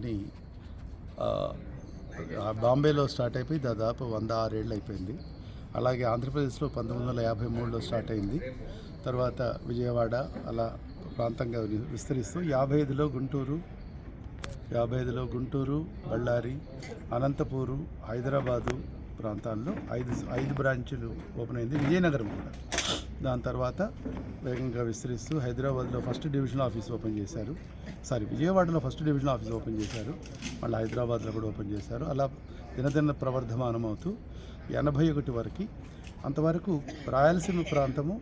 అని బాంబేలో స్టార్ట్ అయిపోయి దాదాపు వంద ఆరేళ్ళు అయిపోయింది. అలాగే ఆంధ్రప్రదేశ్లో పంతొమ్మిది వందల యాభై మూడులో స్టార్ట్ అయింది. తర్వాత విజయవాడ అలా ప్రాంతంగా విస్తరిస్తూ యాభై ఐదులో గుంటూరు యాభై ఐదులో గుంటూరు బళ్ళారి అనంతపూరు హైదరాబాదు ప్రాంతాల్లో ఐదు ఐదు బ్రాంచులు ఓపెన్ అయింది. విజయనగరం కూడా. దాని తర్వాత వేగంగా విస్తరిస్తూ హైదరాబాద్లో ఫస్ట్ డివిజన్ ఆఫీస్ ఓపెన్ చేశారు. సారీ విజయవాడలో ఫస్ట్ డివిజన్ ఆఫీస్ ఓపెన్ చేశారు. మళ్ళీ హైదరాబాద్లో కూడా ఓపెన్ చేశారు. అలా దినదిన ప్రవర్ధమానం అవుతూ ఎనభై ఒకటి వరకు అంతవరకు రాయలసీమ ప్రాంతము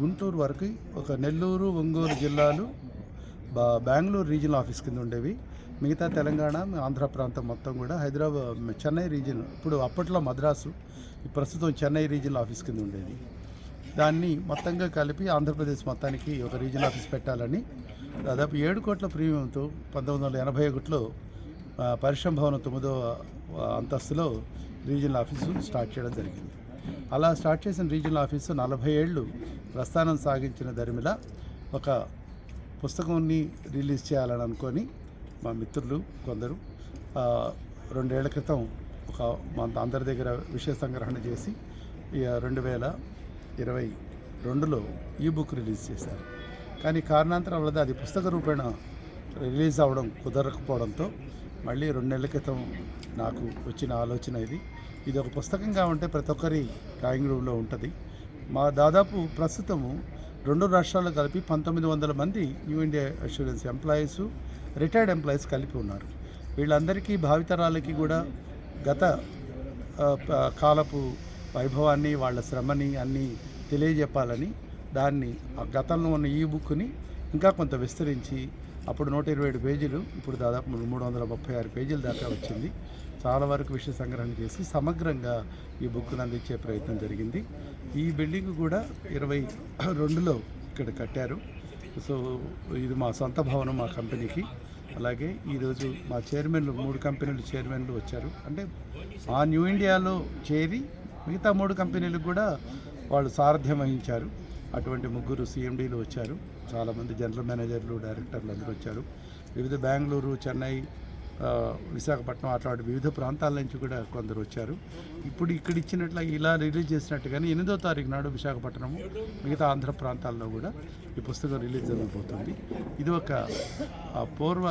గుంటూరు వరకు ఒక నెల్లూరు ఒంగోలు జిల్లాలు బా బెంగళూరు రీజనల్ ఆఫీస్ కింద ఉండేవి. మిగతా తెలంగాణ ఆంధ్ర ప్రాంతం మొత్తం కూడా హైదరాబాద్ చెన్నై రీజన్ ఇప్పుడు అప్పట్లో మద్రాసు ప్రస్తుతం చెన్నై రీజనల్ ఆఫీస్ కింద ఉండేది. దాన్ని మొత్తంగా కలిపి ఆంధ్రప్రదేశ్ మొత్తానికి ఒక రీజనల్ ఆఫీస్ పెట్టాలని. దాదాపు ఏడు కోట్ల ప్రీమియంతో పంతొమ్మిది వందల ఎనభై ఒకటిలో పరిశ్రమ భవనం తొమ్మిదో అంతస్తులో రీజనల్ ఆఫీసు స్టార్ట్ చేయడం జరిగింది. అలా స్టార్ట్ చేసిన రీజనల్ ఆఫీసు నలభై ఏళ్ళు ప్రస్థానం సాగించిన దరిమిల ఒక పుస్తకాన్ని రిలీజ్ చేయాలని అనుకొని మా మిత్రులు కొందరు రెండేళ్ళ క్రితం ఒక మా అందరి దగ్గర విషయ సంగ్రహణ చేసి రెండు వేల ఇరవై రెండులో ఈ బుక్ రిలీజ్ చేశారు. కానీ కారణాంతరం వల్ల అది పుస్తక రూపేణ రిలీజ్ అవ్వడం కుదరకపోవడంతో మళ్ళీ రెండు నెలల క్రితం నాకు వచ్చిన ఆలోచన ఇది. ఇది ఒక పుస్తకంగా ఉంటే ప్రతి ఒక్కరి డ్రాయింగ్ రూమ్లో ఉంటుంది. మా దాదాపు ప్రస్తుతము రెండు రాష్ట్రాలు కలిపి పంతొమ్మిది వందల మంది new India assurance employees retired employees కలిపి ఉన్నారు. వీళ్ళందరికీ భావితరాలకి కూడా గత కాలపు వైభవాన్ని వాళ్ళ శ్రమని అన్నీ తెలియజెప్పాలని దాన్ని ఆ గతంలో ఉన్న ఈ బుక్ని ఇంకా కొంత విస్తరించి అప్పుడు నూట ఇరవై ఏడు పేజీలు ఇప్పుడు దాదాపు మూడు వందల ముప్పై ఆరు పేజీల దాకా వచ్చింది. చాలా వరకు విషయ సంగ్రహణ చేసి సమగ్రంగా ఈ బుక్ను అందించే ప్రయత్నం జరిగింది. ఈ బిల్డింగ్ కూడా ఇరవై రెండులో ఇక్కడ కట్టారు. సో ఇది మా సొంత భవనం మా కంపెనీకి. అలాగే ఈరోజు మా చైర్మన్లు మూడు కంపెనీలు చైర్మన్లు వచ్చారు. అంటే ఆ న్యూ ఇండియాలో చేరి మిగతా మూడు కంపెనీలకు కూడా వాళ్ళు సారథ్యం వహించారు. అటువంటి ముగ్గురు సీఎండీలు వచ్చారు. చాలామంది జనరల్ మేనేజర్లు డైరెక్టర్లు అందరూ వచ్చారు. వివిధ బెంగళూరు చెన్నై విశాఖపట్నం అట్లాంటి వివిధ ప్రాంతాల నుంచి కూడా కొందరు వచ్చారు. ఇప్పుడు ఇక్కడ ఇచ్చినట్ల ఇలా రిలీజ్ చేసినట్టుగానే ఎనిమిదో తారీఖు నాడు విశాఖపట్నము మిగతా ఆంధ్ర ప్రాంతాల్లో కూడా ఈ పుస్తకం రిలీజ్ జరగబోతుంది. ఇది ఒక పూర్వ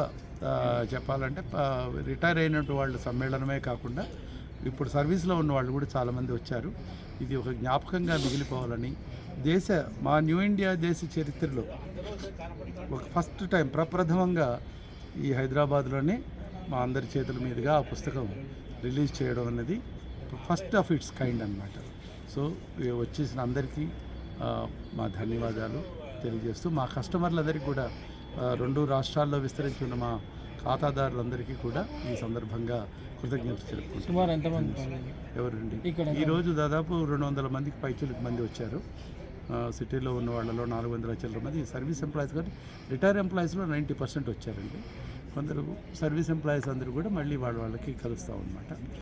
చెప్పాలంటే రిటైర్ అయినటువంటి వాళ్ళ సమ్మేళనమే కాకుండా ఇప్పుడు సర్వీస్లో ఉన్న వాళ్ళు కూడా చాలామంది వచ్చారు. ఇది ఒక జ్ఞాపకంగా మిగిలిపోవాలని దేశ మా న్యూ ఇండియా దేశ చరిత్రలో ఒక ఫస్ట్ టైం ప్రప్రథమంగా ఈ హైదరాబాద్లోనే మా అందరి చేతుల మీదుగా ఆ పుస్తకం రిలీజ్ చేయడం అనేది ఫస్ట్ ఆఫ్ ఇట్స్ కైండ్ అనమాట సో వచ్చేసిన అందరికీ మా ధన్యవాదాలు తెలియజేస్తూ మా కస్టమర్లందరికీ కూడా రెండు రాష్ట్రాల్లో విస్తరించి ఉన్న మా ఖాతాదారులందరికీ కూడా ఈ సందర్భంగా కృతజ్ఞతలు తెలుపుకుంటున్నాను? ఎవరండి? ఈరోజు దాదాపు రెండు వందల మందికి పైచులకు మంది వచ్చారు. సిటీలో ఉన్న వాళ్ళలో నాలుగు వందల చిల్లర మంది. సర్వీస్ ఎంప్లాయీస్ కానీ రిటైర్ ఎంప్లాయీస్లో నైంటీ పర్సెంట్ వచ్చారండి. కొందరు సర్వీస్ ఎంప్లాయీస్ అందరూ కూడా మళ్ళీ వాళ్ళ వాళ్ళకి కలుస్తాం అనమాట